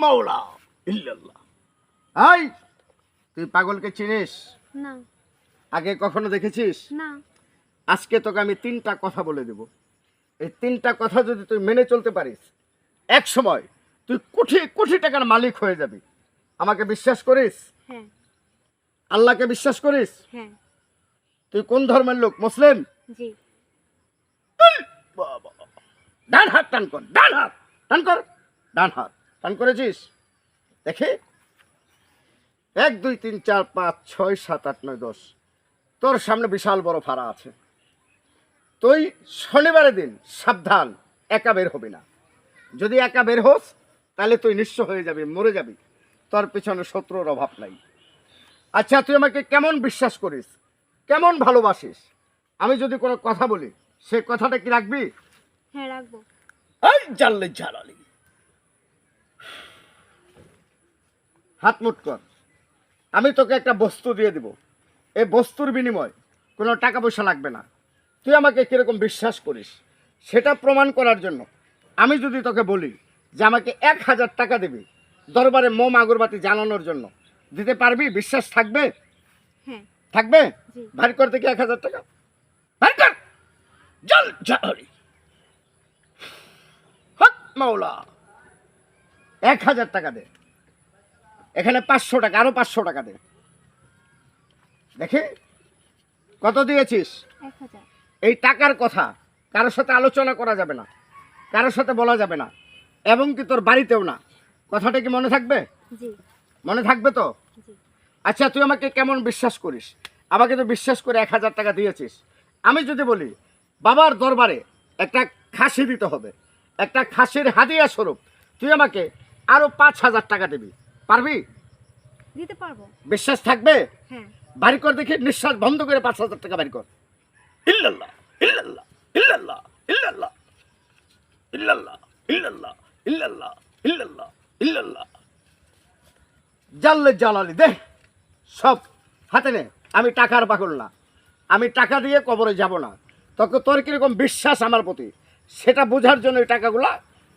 মাওলা ইল্লাল্লাহ। এই তুই পাগলকে চিনিস? না। আগে কখনো দেখেছিস? না। আজকে তোকে আমি তিনটা কথা বলে দেব। এই তিনটা কথা যদি তুই মেনে চলতে পারিস এক সময় তুই কোটি কোটি টাকার মালিক হয়ে যাবি। আমাকে বিশ্বাস করিস? হ্যাঁ। আল্লাহকে বিশ্বাস করিস? হ্যাঁ। তুই কোন ধর্মের লোক? মুসলিম? জি। বাবা। ডান হাত টান কর ডান হাত। টান কর ডান হাত। টান করেছিস? দেখে? এক দুই তিন চার পাঁচ ছয় সাত আট নয় দশ। তোর সামনে বিশাল বড় ফাড়া আছে। তুই শনিবারের দিন সাবধান একা বের হবি না। যদি একা বের হোস তাহলে তুই নিঃস্ব হয়ে যাবি মরে যাবি। তোর পিছনে শত্রুর অভাব নাই। আচ্ছা তুই আমাকে কেমন বিশ্বাস করিস? কেমন ভালোবাসিস? আমি যদি কোনো কথা বলি সে কথাটা কি রাখবি? হ্যাঁ রাখব। এই জানলে ঝালালি হাত মুট কর। আমি তোকে একটা বস্তু দিয়ে দিব। এই বস্তুর বিনিময় কোনো টাকা পয়সা লাগবে না। তুই আমাকে কীরকম বিশ্বাস করিস? সেটা প্রমাণ করার জন্য আমি যদি তোকে বলি যে আমাকে এক হাজার টাকা দিবি দরবারে মোম আগরবাতি জ্বালানোর জন্য দিতে পারবি? বিশ্বাস থাকবে? হ্যাঁ। থাকবে। ভারী কর থেকে এক হাজার টাকা। ভারী কর। জল ঝালালি হক মাওলা। এক হাজার টাকা দে। এখানে পাঁচশো টাকা আরও পাঁচশো টাকা দে। দেখে কত দিয়েছিস? এই টাকার কথা কারোর সাথে আলোচনা করা যাবে না কারোর সাথে বলা যাবে না এবং কি তোর বাড়িতেও না। কথাটা কি মনে থাকবে? মনে থাকবে তো? আচ্ছা তুই আমাকে কেমন বিশ্বাস করিস? আমাকে তো বিশ্বাস করে এক হাজার টাকা দিয়েছিস। আমি যদি বলি বাবার দরবারে একটা খাসি দিতে হবে একটা খাসির হাদিয়া স্বরূপ তুই আমাকে আরও পাঁচ হাজার টাকা দিবি। পারবি? দিতে পারব। বিশ্বাস থাকবে? হ্যাঁ। বাড়ি কর দেখি নিঃশ্বাস বন্ধ করে পাঁচ হাজার টাকা বাড়ি কর। ইল্লাল্লাহ ইল্লাল্লাহ ইল্লাল্লাহ ইল্লাল্লাহ ইল্লাল্লাহ ইল্লাল্লাহ ইল্লাল্লাহ ইল্লাল্লাহ ইল্লাল্লাহ। জানলে জালালি দে সব হাতে নে আমি টাকার পাগল না। আমি টাকা দিয়ে কবরে যাব না। তোকে তোর কীরকম বিশ্বাস আমার প্রতি? সেটা বোঝার জন্য এই টাকাগুলা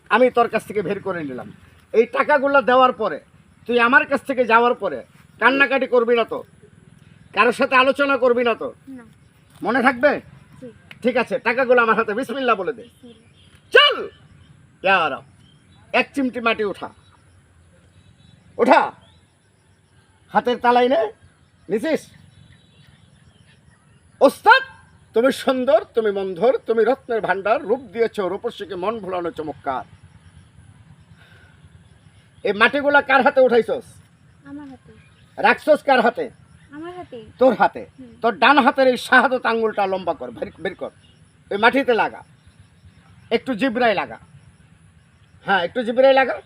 আমি তোর কাছ থেকে বের করে নিলাম। এই টাকাগুলো দেওয়ার পরে তুই আমার কাছ থেকে যাওয়ার পরে কান্নাকাটি করবি না তো? কারোর সাথে আলোচনা করবি না তো? মনে থাকবে? ঠিক আছে টাকাগুলো আমার হাতে বিসমিল্লা বলে দে। চল! ইয়ার এক চিমটি মাটি উঠা। উঠা! হাতের তালাই নে নিছিস? ওস্তাদ তুমি সুন্দর তুমি মন্ধর তুমি রত্নের ভান্ডার রূপ দিয়েছ রূপসীকে মন ভুলানো চমৎকার। এই মাটিগুলা কার হাতে উঠাইছস? আমার হাতে। রাখছস কার হাতে? আমার হাতে। তোর হাতে। তোর ডান হাতের এই শাহাদত আঙ্গুলটা লম্বা কর বের- কর। ওই মাটিতে লাগা। একটু জিবরাই লাগা। হ্যাঁ একটু জিবরাই লাগা।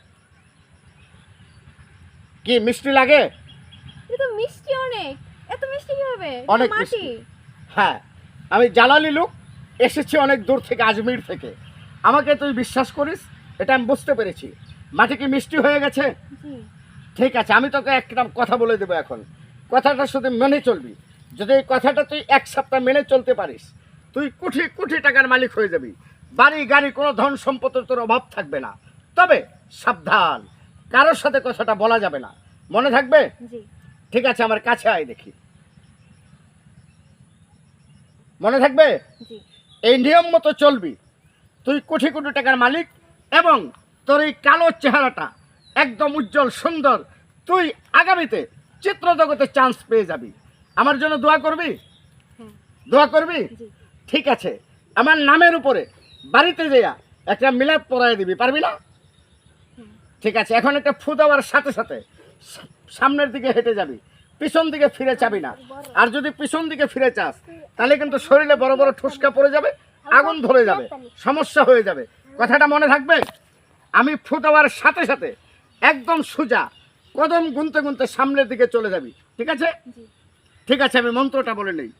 কি মিষ্টি লাগে? মিষ্টি অনেক। এত মিষ্টি অনেক মিষ্টি। হ্যাঁ আমি জালালি লোক এসেছি অনেক দূর থেকে আজমির থেকে। আমাকে তুই বিশ্বাস করিস এটা আমি বুঝতে পেরেছি। মাটি কি মিষ্টি হয়ে গেছে? ঠিক আছে আমি তোকে একটা কথা বলে দেবো এখন। কথাটা শুধু মেনে চলবি। যদি এই কথাটা তুই এক সপ্তাহ মেনে চলতে পারিস তুই কোটি কোটি টাকার মালিক হয়ে যাবি। বাড়ি গাড়ি কোনো ধন সম্পদের তোর অভাব থাকবে না। তবে সাবধান কারোর সাথে কথাটা বলা যাবে না। মনে থাকবে? ঠিক আছে আমার কাছে আয় দেখি। মনে থাকবে? এই নিয়ম মতো চলবি। তুই কোটি কোটি টাকার মালিক এবং তোর এই কালো চেহারাটা একদম উজ্জ্বল সুন্দর। তুই আগামীতে চিত্র জগতে চান্স পেয়ে যাবি। আমার জন্য দোয়া করবি? হ্যাঁ। দোয়া করবি? ঠিক আছে। আমার নামের উপরে বাড়িতে যেয়া একটা মিলাদ পরাই দিবি পারবি না? ঠিক আছে এখন একটা ফু দেওয়ার সাথে সাথে সামনের দিকে হেঁটে যাবি। পিছন দিকে ফিরে যাবি না। আর যদি পিছন দিকে ফিরে চাস তাহলে কিন্তু শরীরে বড় বড় ঠুসকা পড়ে যাবে আগুন ধরে যাবে সমস্যা হয়ে যাবে। কথাটা মনে থাকবে? আমি ফুটাবার সাথে সাথে একদম সোজা কদম গুনতে গুনতে সামনের দিকে চলে যাবি। ঠিক আছে? ঠিক আছে আমি মন্ত্রটা বলে নেই।